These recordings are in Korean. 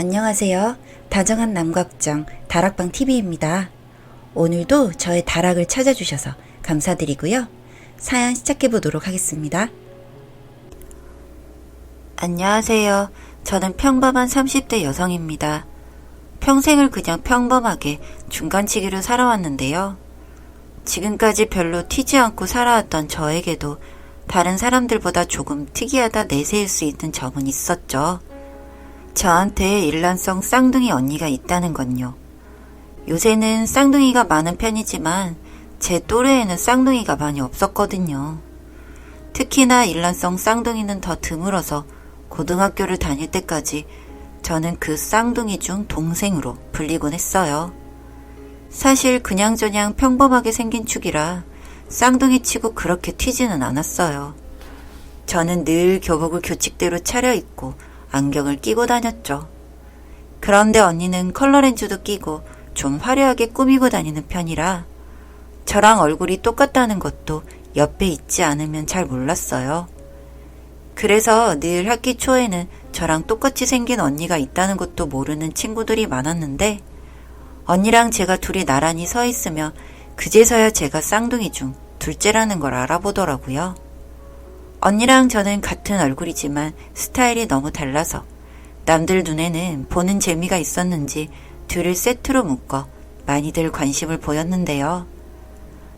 안녕하세요. 다정한 남각정 다락방 TV입니다. 오늘도 저의 다락을 찾아주셔서 감사드리고요. 사연 시작해 보도록 하겠습니다. 안녕하세요. 저는 평범한 30대 여성입니다. 평생을 그냥 평범하게 중간치기로 살아왔는데요. 지금까지 별로 튀지 않고 살아왔던 저에게도 다른 사람들보다 조금 특이하다 내세울 수 있는 점은 있었죠. 저한테 일란성 쌍둥이 언니가 있다는 건요. 요새는 쌍둥이가 많은 편이지만 제 또래에는 쌍둥이가 많이 없었거든요. 특히나 일란성 쌍둥이는 더 드물어서 고등학교를 다닐 때까지 저는 그 쌍둥이 중 동생으로 불리곤 했어요. 사실 그냥저냥 평범하게 생긴 축이라 쌍둥이 치고 그렇게 튀지는 않았어요. 저는 늘 교복을 교칙대로 차려입고 안경을 끼고 다녔죠. 그런데 언니는 컬러렌즈도 끼고 좀 화려하게 꾸미고 다니는 편이라 저랑 얼굴이 똑같다는 것도 옆에 있지 않으면 잘 몰랐어요. 그래서 늘 학기 초에는 저랑 똑같이 생긴 언니가 있다는 것도 모르는 친구들이 많았는데 언니랑 제가 둘이 나란히 서 있으며 그제서야 제가 쌍둥이 중 둘째라는 걸 알아보더라고요. 언니랑 저는 같은 얼굴이지만 스타일이 너무 달라서 남들 눈에는 보는 재미가 있었는지 둘을 세트로 묶어 많이들 관심을 보였는데요.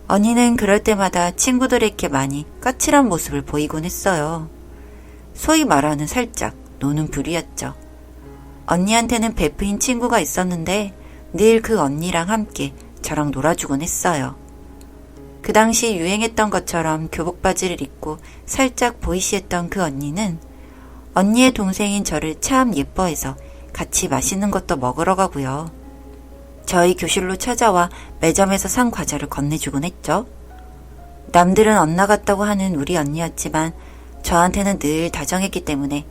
언니는 그럴 때마다 친구들에게 많이 까칠한 모습을 보이곤 했어요. 소위 말하는 살짝 노는 불이었죠. 언니한테는 베프인 친구가 있었는데 늘 그 언니랑 함께 저랑 놀아주곤 했어요. 그 당시 유행했던 것처럼 교복 바지를 입고 살짝 보이시했던 그 언니는 언니의 동생인 저를 참 예뻐해서 같이 맛있는 것도 먹으러 가고요. 저희 교실로 찾아와 매점에서 산 과자를 건네주곤 했죠. 남들은 엇나갔다고 하는 우리 언니였지만 저한테는 늘 다정했기 때문에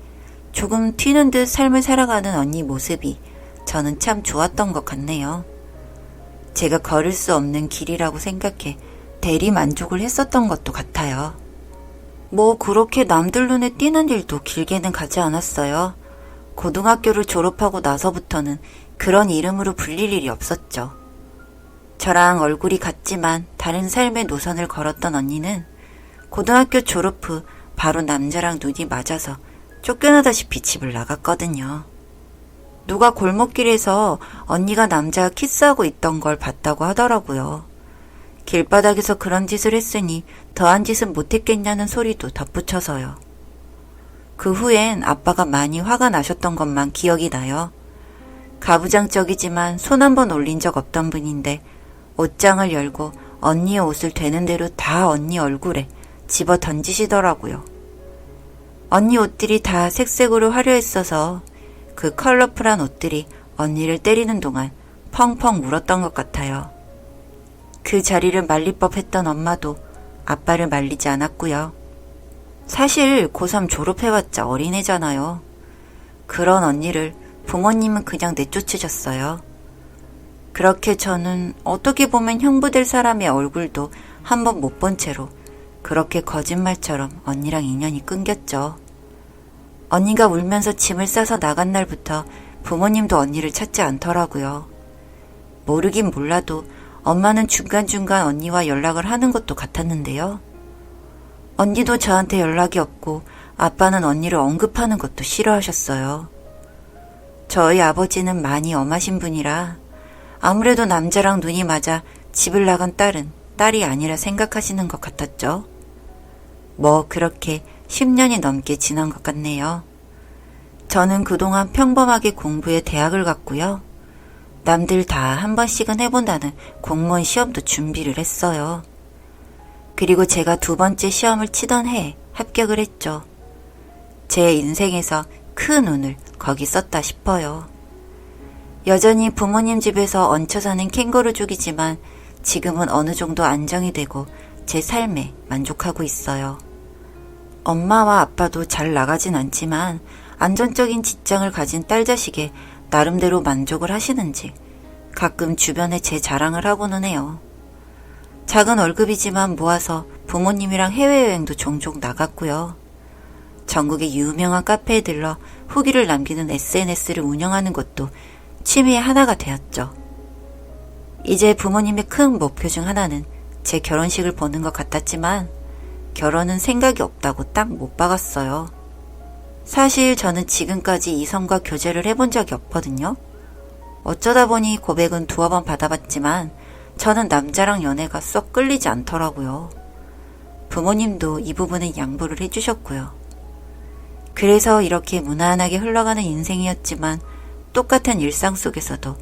조금 튀는 듯 삶을 살아가는 언니 모습이 저는 참 좋았던 것 같네요. 제가 걸을 수 없는 길이라고 생각해 대리 만족을 했었던 것도 같아요. 뭐 그렇게 남들 눈에 띄는 일도 길게는 가지 않았어요. 고등학교를 졸업하고 나서부터는 그런 이름으로 불릴 일이 없었죠. 저랑 얼굴이 같지만 다른 삶의 노선을 걸었던 언니는 고등학교 졸업 후 바로 남자랑 눈이 맞아서 쫓겨나다시피 집을 나갔거든요. 누가 골목길에서 언니가 남자와 키스하고 있던 걸 봤다고 하더라고요. 길바닥에서 그런 짓을 했으니 더한 짓은 못했겠냐는 소리도 덧붙여서요. 그 후엔 아빠가 많이 화가 나셨던 것만 기억이 나요. 가부장적이지만 손 한 번 올린 적 없던 분인데 옷장을 열고 언니의 옷을 되는 대로 다 언니 얼굴에 집어 던지시더라고요. 언니 옷들이 다 색색으로 화려했어서 그 컬러풀한 옷들이 언니를 때리는 동안 펑펑 울었던 것 같아요. 그 자리를 말릴 법 했던 엄마도 아빠를 말리지 않았고요. 사실 고3 졸업해봤자 어린애잖아요. 그런 언니를 부모님은 그냥 내쫓으셨어요. 그렇게 저는 어떻게 보면 형부될 사람의 얼굴도 한 번 못 본 채로 그렇게 거짓말처럼 언니랑 인연이 끊겼죠. 언니가 울면서 짐을 싸서 나간 날부터 부모님도 언니를 찾지 않더라고요. 모르긴 몰라도 엄마는 중간중간 언니와 연락을 하는 것도 같았는데요. 언니도 저한테 연락이 없고 아빠는 언니를 언급하는 것도 싫어하셨어요. 저희 아버지는 많이 엄하신 분이라 아무래도 남자랑 눈이 맞아 집을 나간 딸은 딸이 아니라 생각하시는 것 같았죠. 뭐 그렇게 10년이 넘게 지난 것 같네요. 저는 그동안 평범하게 공부해 대학을 갔고요. 남들 다 한 번씩은 해본다는 공무원 시험도 준비를 했어요. 그리고 제가 두 번째 시험을 치던 해에 합격을 했죠. 제 인생에서 큰 운을 거기 썼다 싶어요. 여전히 부모님 집에서 얹혀 사는 캥거루족이지만 지금은 어느 정도 안정이 되고 제 삶에 만족하고 있어요. 엄마와 아빠도 잘 나가진 않지만 안정적인 직장을 가진 딸 자식에 나름대로 만족을 하시는지 가끔 주변에 제 자랑을 하고는 해요. 작은 월급이지만 모아서 부모님이랑 해외여행도 종종 나갔고요. 전국의 유명한 카페에 들러 후기를 남기는 SNS를 운영하는 것도 취미의 하나가 되었죠. 이제 부모님의 큰 목표 중 하나는 제 결혼식을 보는 것 같았지만 결혼은 생각이 없다고 딱 못 박았어요. 사실 저는 지금까지 이성과 교제를 해본 적이 없거든요. 어쩌다 보니 고백은 두어 번 받아봤지만 저는 남자랑 연애가 썩 끌리지 않더라고요. 부모님도 이 부분은 양보를 해주셨고요. 그래서 이렇게 무난하게 흘러가는 인생이었지만 똑같은 일상 속에서도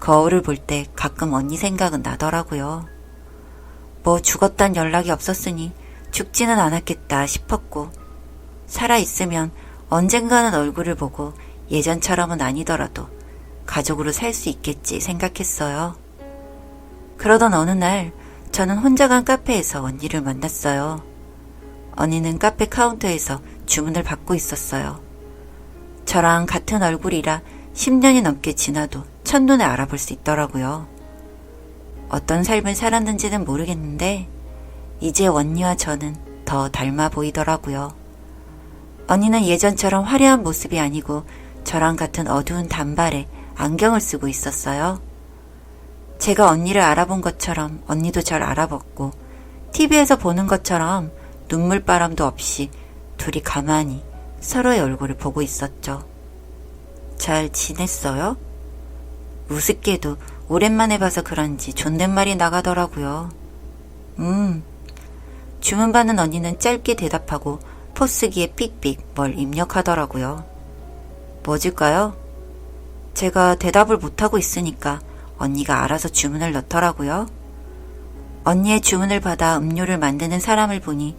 거울을 볼 때 가끔 언니 생각은 나더라고요. 뭐 죽었단 연락이 없었으니 죽지는 않았겠다 싶었고 살아있으면 언젠가는 얼굴을 보고 예전처럼은 아니더라도 가족으로 살 수 있겠지 생각했어요. 그러던 어느 날 저는 혼자 간 카페에서 언니를 만났어요. 언니는 카페 카운터에서 주문을 받고 있었어요. 저랑 같은 얼굴이라 10년이 넘게 지나도 첫눈에 알아볼 수 있더라고요. 어떤 삶을 살았는지는 모르겠는데 이제 언니와 저는 더 닮아 보이더라고요. 언니는 예전처럼 화려한 모습이 아니고 저랑 같은 어두운 단발에 안경을 쓰고 있었어요. 제가 언니를 알아본 것처럼 언니도 절 알아봤고 TV에서 보는 것처럼 눈물바람도 없이 둘이 가만히 서로의 얼굴을 보고 있었죠. 잘 지냈어요? 우습게도 오랜만에 봐서 그런지 존댓말이 나가더라고요. 음. 주문받는 언니는 짧게 대답하고 포스기에 삑삑 뭘 입력하더라고요. 뭐 줄까요? 제가 대답을 못하고 있으니까 언니가 알아서 주문을 넣더라고요. 언니의 주문을 받아 음료를 만드는 사람을 보니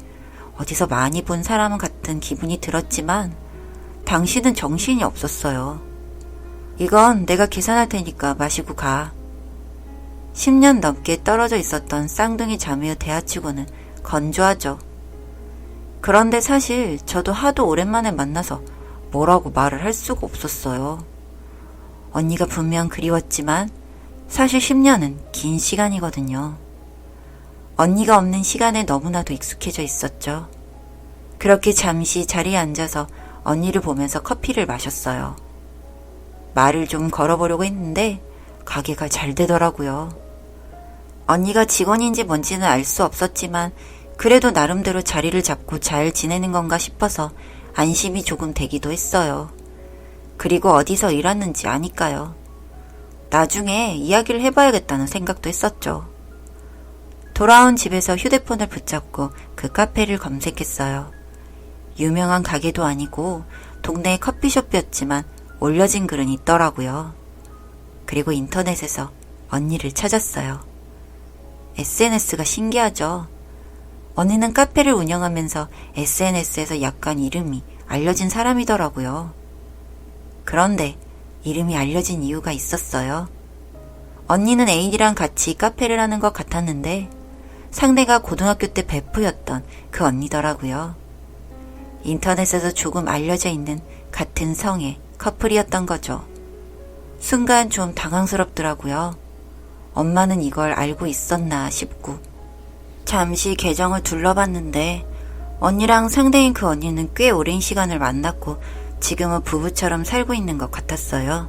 어디서 많이 본 사람 같은 기분이 들었지만 당신은 정신이 없었어요. 이건 내가 계산할 테니까 마시고 가. 10년 넘게 떨어져 있었던 쌍둥이 자매의 대하치고는 건조하죠. 그런데 사실 저도 하도 오랜만에 만나서 뭐라고 말을 할 수가 없었어요. 언니가 분명 그리웠지만 사실 10년은 긴 시간이거든요. 언니가 없는 시간에 너무나도 익숙해져 있었죠. 그렇게 잠시 자리에 앉아서 언니를 보면서 커피를 마셨어요. 말을 좀 걸어보려고 했는데 가게가 잘 되더라고요. 언니가 직원인지 뭔지는 알 수 없었지만 그래도 나름대로 자리를 잡고 잘 지내는 건가 싶어서 안심이 조금 되기도 했어요. 그리고 어디서 일하는지 아니까요. 나중에 이야기를 해봐야겠다는 생각도 했었죠. 돌아온 집에서 휴대폰을 붙잡고 그 카페를 검색했어요. 유명한 가게도 아니고 동네 커피숍이었지만 올려진 글은 있더라고요. 그리고 인터넷에서 언니를 찾았어요. SNS가 신기하죠? 언니는 카페를 운영하면서 SNS에서 약간 이름이 알려진 사람이더라고요. 그런데 이름이 알려진 이유가 있었어요. 언니는 애인이랑 같이 카페를 하는 것 같았는데 상대가 고등학교 때 베프였던 그 언니더라고요. 인터넷에서 조금 알려져 있는 같은 성의 커플이었던 거죠. 순간 좀 당황스럽더라고요. 엄마는 이걸 알고 있었나 싶고. 잠시 계정을 둘러봤는데 언니랑 상대인 그 언니는 꽤 오랜 시간을 만났고 지금은 부부처럼 살고 있는 것 같았어요.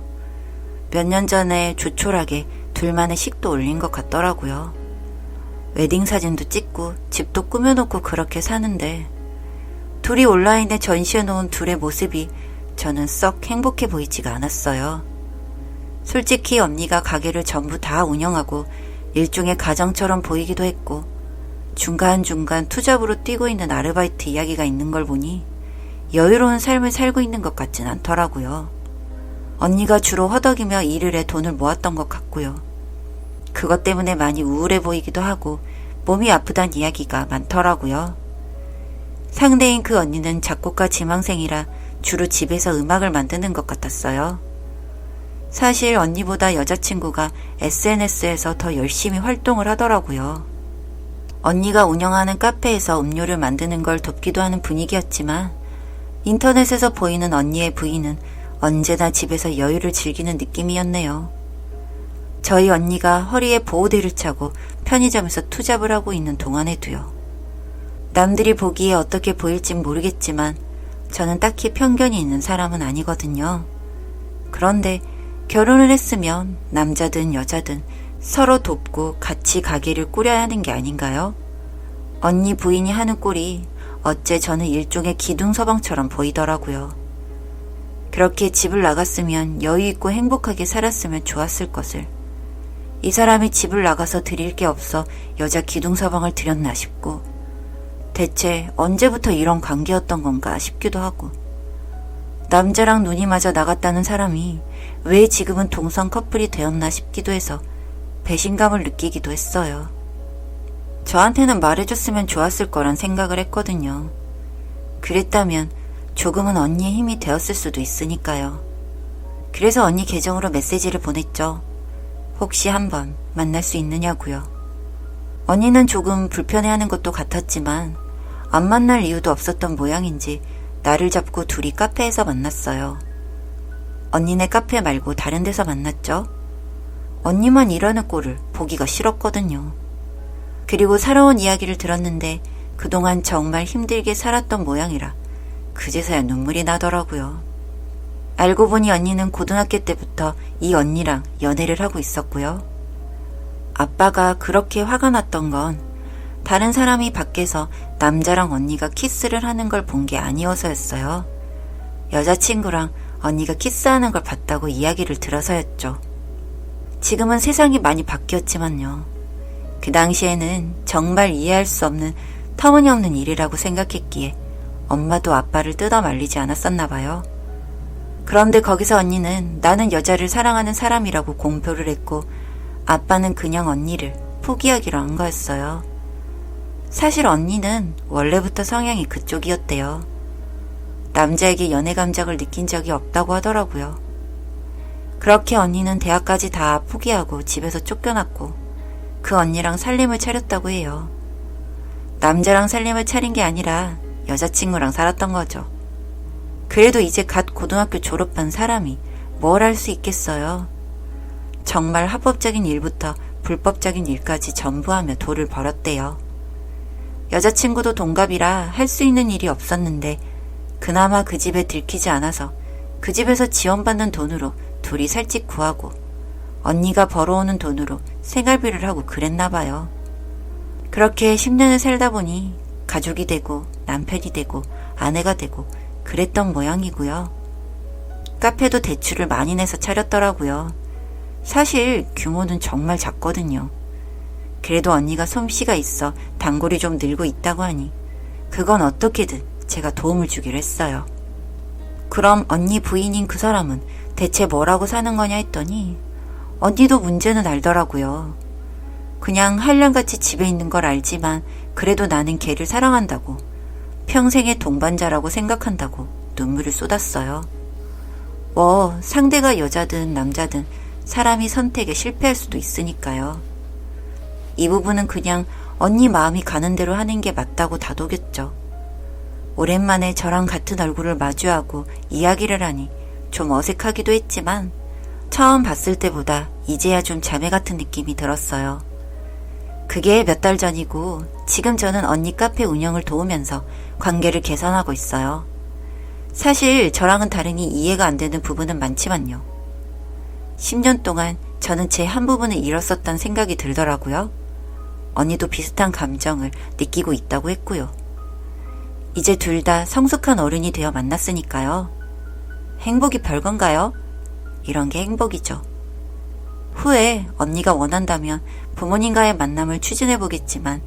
몇 년 전에 조촐하게 둘만의 식도 올린 것 같더라고요. 웨딩 사진도 찍고 집도 꾸며놓고 그렇게 사는데 둘이 온라인에 전시해놓은 둘의 모습이 저는 썩 행복해 보이지가 않았어요. 솔직히 언니가 가게를 전부 다 운영하고 일종의 가정처럼 보이기도 했고 중간중간 투잡으로 뛰고 있는 아르바이트 이야기가 있는 걸 보니 여유로운 삶을 살고 있는 것 같진 않더라고요. 언니가 주로 허덕이며 일을 해 돈을 모았던 것 같고요. 그것 때문에 많이 우울해 보이기도 하고 몸이 아프단 이야기가 많더라고요. 상대인 그 언니는 작곡가 지망생이라 주로 집에서 음악을 만드는 것 같았어요. 사실 언니보다 여자친구가 SNS에서 더 열심히 활동을 하더라고요. 언니가 운영하는 카페에서 음료를 만드는 걸 돕기도 하는 분위기였지만 인터넷에서 보이는 언니의 부인은 언제나 집에서 여유를 즐기는 느낌이었네요. 저희 언니가 허리에 보호대를 차고 편의점에서 투잡을 하고 있는 동안에도요. 남들이 보기에 어떻게 보일진 모르겠지만 저는 딱히 편견이 있는 사람은 아니거든요. 그런데 결혼을 했으면 남자든 여자든 서로 돕고 같이 가게를 꾸려야 하는 게 아닌가요? 언니 부인이 하는 꼴이 어째 저는 일종의 기둥서방처럼 보이더라고요. 그렇게 집을 나갔으면 여유 있고 행복하게 살았으면 좋았을 것을. 이 사람이 집을 나가서 드릴 게 없어 여자 기둥서방을 들였나 싶고, 대체 언제부터 이런 관계였던 건가 싶기도 하고, 남자랑 눈이 맞아 나갔다는 사람이 왜 지금은 동성 커플이 되었나 싶기도 해서 배신감을 느끼기도 했어요. 저한테는 말해줬으면 좋았을 거란 생각을 했거든요. 그랬다면 조금은 언니의 힘이 되었을 수도 있으니까요. 그래서 언니 계정으로 메시지를 보냈죠. 혹시 한번 만날 수 있느냐고요. 언니는 조금 불편해하는 것도 같았지만 안 만날 이유도 없었던 모양인지 나를 잡고 둘이 카페에서 만났어요. 언니네 카페 말고 다른 데서 만났죠. 언니만 이러는 꼴을 보기가 싫었거든요. 그리고 살아온 이야기를 들었는데 그동안 정말 힘들게 살았던 모양이라 그제서야 눈물이 나더라고요. 알고 보니 언니는 고등학교 때부터 이 언니랑 연애를 하고 있었고요. 아빠가 그렇게 화가 났던 건 다른 사람이 밖에서 남자랑 언니가 키스를 하는 걸 본 게 아니어서였어요. 여자친구랑 언니가 키스하는 걸 봤다고 이야기를 들어서였죠. 지금은 세상이 많이 바뀌었지만요. 그 당시에는 정말 이해할 수 없는 터무니없는 일이라고 생각했기에 엄마도 아빠를 뜯어 말리지 않았었나 봐요. 그런데 거기서 언니는 나는 여자를 사랑하는 사람이라고 공표를 했고 아빠는 그냥 언니를 포기하기로 한 거였어요. 사실 언니는 원래부터 성향이 그쪽이었대요. 남자에게 연애 감정을 느낀 적이 없다고 하더라고요. 그렇게 언니는 대학까지 다 포기하고 집에서 쫓겨났고 그 언니랑 살림을 차렸다고 해요. 남자랑 살림을 차린 게 아니라 여자친구랑 살았던 거죠. 그래도 이제 갓 고등학교 졸업한 사람이 뭘 할 수 있겠어요. 정말 합법적인 일부터 불법적인 일까지 전부 하며 돈을 벌었대요. 여자친구도 동갑이라 할 수 있는 일이 없었는데 그나마 그 집에 들키지 않아서 그 집에서 지원받는 돈으로 둘이 살집 구하고 언니가 벌어오는 돈으로 생활비를 하고 그랬나 봐요. 그렇게 10년을 살다 보니 가족이 되고 남편이 되고 아내가 되고 그랬던 모양이고요. 카페도 대출을 많이 내서 차렸더라고요. 사실 규모는 정말 작거든요. 그래도 언니가 솜씨가 있어 단골이 좀 늘고 있다고 하니 그건 어떻게든 제가 도움을 주기로 했어요. 그럼 언니 부인인 그 사람은 대체 뭐라고 사는 거냐 했더니 언니도 문제는 알더라고요. 그냥 한량같이 집에 있는 걸 알지만 그래도 나는 걔를 사랑한다고 평생의 동반자라고 생각한다고 눈물을 쏟았어요. 뭐 상대가 여자든 남자든 사람이 선택에 실패할 수도 있으니까요. 이 부분은 그냥 언니 마음이 가는 대로 하는 게 맞다고 다독였죠. 오랜만에 저랑 같은 얼굴을 마주하고 이야기를 하니 좀 어색하기도 했지만 처음 봤을 때보다 이제야 좀 자매 같은 느낌이 들었어요. 그게 몇 달 전이고 지금 저는 언니 카페 운영을 도우면서 관계를 개선하고 있어요. 사실 저랑은 다르니 이해가 안 되는 부분은 많지만요. 10년 동안 저는 제 한 부분을 잃었었던 생각이 들더라고요. 언니도 비슷한 감정을 느끼고 있다고 했고요. 이제 둘 다 성숙한 어른이 되어 만났으니까요. 행복이 별건가요? 이런 게 행복이죠. 후에 언니가 원한다면 부모님과의 만남을 추진해 보겠지만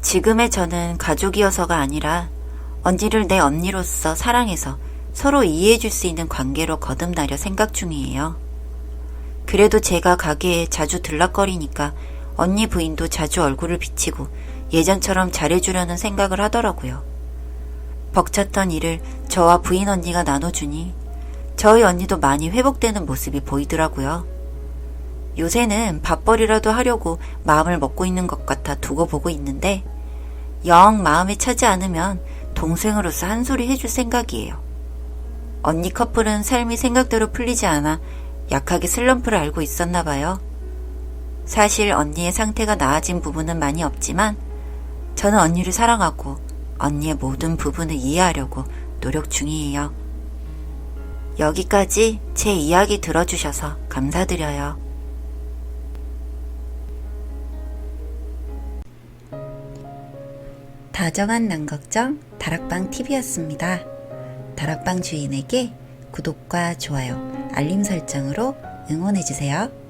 지금의 저는 가족이어서가 아니라 언니를 내 언니로서 사랑해서 서로 이해해 줄 수 있는 관계로 거듭나려 생각 중이에요. 그래도 제가 가게에 자주 들락거리니까 언니 부인도 자주 얼굴을 비치고 예전처럼 잘해주려는 생각을 하더라고요. 벅찼던 일을 저와 부인 언니가 나눠주니 저희 언니도 많이 회복되는 모습이 보이더라고요. 요새는 밥벌이라도 하려고 마음을 먹고 있는 것 같아 두고 보고 있는데 영 마음에 차지 않으면 동생으로서 한 소리 해줄 생각이에요. 언니 커플은 삶이 생각대로 풀리지 않아 약하게 슬럼프를 앓고 있었나 봐요. 사실 언니의 상태가 나아진 부분은 많이 없지만 저는 언니를 사랑하고 언니의 모든 부분을 이해하려고 노력 중이에요. 여기까지 제 이야기 들어주셔서 감사드려요. 다정한 난걱정 다락방 TV였습니다. 다락방 주인에게 구독과 좋아요, 알림 설정으로 응원해주세요.